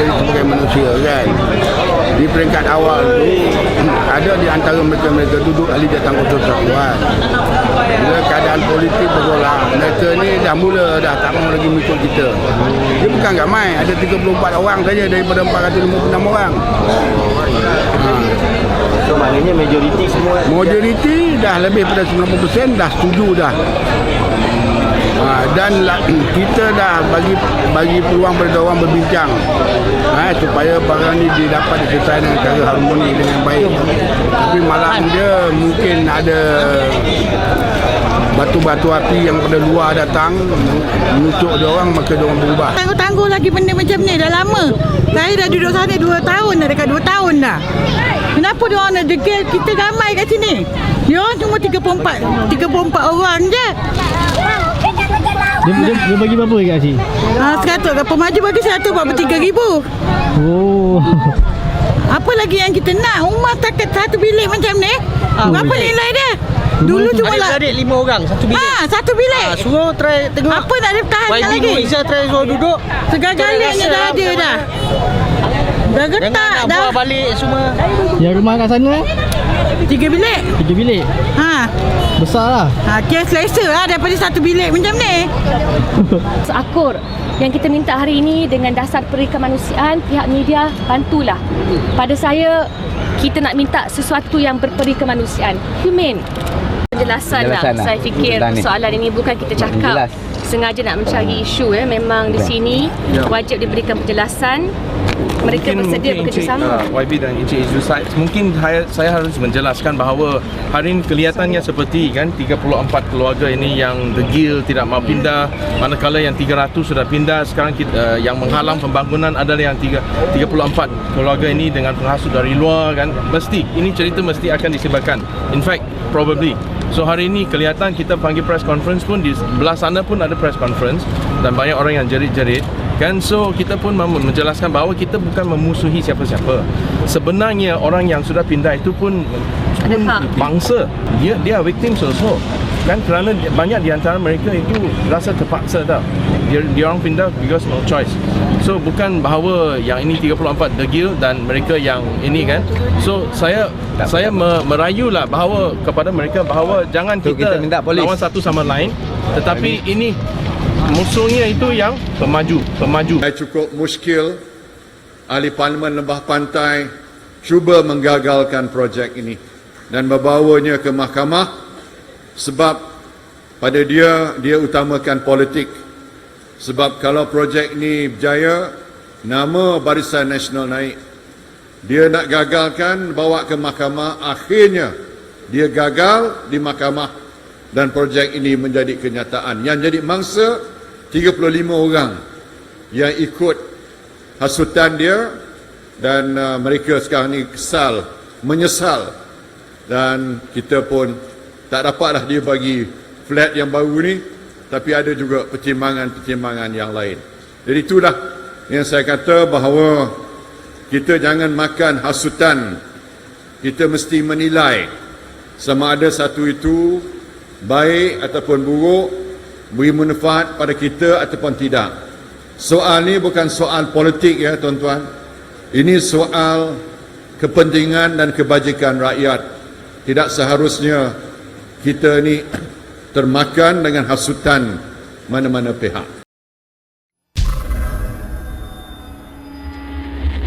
kita sebagai manusia kan? Di peringkat awal tu ada di antara mereka-mereka duduk ahli datang khusus satuan bila keadaan politik bergolak mereka ni dah mula dah tak mahu lagi mengikut kita. Dia bukan ramai ada 34 orang saja daripada 456 orang. Ha. So maknanya majoriti semua majoriti dah lebih pada 90% dah setuju dah Ha, dan kita dah bagi bagi peluang pada orang berbincang ha, supaya barang ni didapat diselesaikan dengan cara harmoni dengan baik tapi malam dia mungkin ada batu-batu api yang pada luar datang menusuk dia orang maka dia orang berubah Tangguh-tangguh lagi benda macam ni dah lama. Saya dah duduk sana 2 tahun dah dekat 2 tahun dah. Kenapa dia orang nak degil kita ramai kat sini? Dia orang cuma 34 34 orang je. Dia, dia, dia bagi berapa kat Cik? Ha, 100 kapal maju bagi 143 ribu. Oh. Apa lagi yang kita nak? Rumah takat satu bilik macam ni. Berapa nilai dia? Dulu cuma lah. Adik-adik lima orang Satu bilik Ha, satu bilik. Ah, Suruh try tengok Apa nak dia tahan YB lagi? Nur Izzah try suruh duduk Segala-galanya dah ada dah. Dah Jangan getak nak dah. buat balik semua Yang rumah kat sana Tiga bilik. tiga bilik. Ha. Besar lah. Ha, kira selesa lah daripada satu bilik macam ni. seakur yang kita minta hari ini dengan dasar perikemanusiaan pihak media bantulah pada saya kita nak minta sesuatu yang berperikemanusiaan humane penjelasan, Penjelasan lah. lah. saya fikir Tentang ni. soalan ini bukan kita cakap Jelas. sengaja nak mencari isu ya memang di sini wajib diberikan penjelasan mereka bersedia bekerjasama uh, YB dan Encik Izzu Said mungkin saya, saya harus menjelaskan bahawa hari ini kelihatannya seperti kan 34 keluarga ini yang degil tidak mau pindah. Manakala yang 300 sudah pindah sekarang kita, uh, yang menghalang pembangunan adalah yang tiga- 34 keluarga ini dengan penghasut dari luar kan. Mesti ini cerita mesti akan disebabkan in fact probably. So hari ini kelihatan kita panggil press conference pun di sebelah sana pun ada press conference dan banyak orang yang jerit-jerit kan so kita pun menjelaskan bahawa kita bukan memusuhi siapa-siapa. Sebenarnya orang yang sudah pindah itu pun pun bangsa. Dia dia victims also. Kan kerana banyak di antara mereka itu rasa terpaksa dah. Dia, dia orang pindah because no choice. So bukan bahawa yang ini 34 degil dan mereka yang ini kan. So saya saya me, merayulah bahawa kepada mereka bahawa jangan So, kita, kita minta polis. lawan satu sama lain tetapi ini musuhnya itu yang pemaju, pemaju. Saya cukup muskil ahli parlimen Lembah Pantai cuba menggagalkan projek ini dan membawanya ke mahkamah sebab pada dia dia utamakan politik. Sebab kalau projek ini berjaya nama Barisan Nasional naik. Dia nak gagalkan bawa ke mahkamah akhirnya dia gagal di mahkamah dan projek ini menjadi kenyataan. Yang jadi mangsa 35 orang yang ikut hasutan dia dan uh, mereka sekarang ni kesal menyesal. Dan kita pun tak dapatlah dia bagi flat yang baru ni tapi ada juga pertimbangan-pertimbangan yang lain. Jadi itulah yang saya kata bahawa kita jangan makan hasutan. Kita mesti menilai sama ada satu itu baik ataupun buruk beri manfaat pada kita ataupun tidak. Soal ni bukan soal politik ya tuan-tuan. Ini soal kepentingan dan kebajikan rakyat. Tidak seharusnya kita ni termakan dengan hasutan mana-mana pihak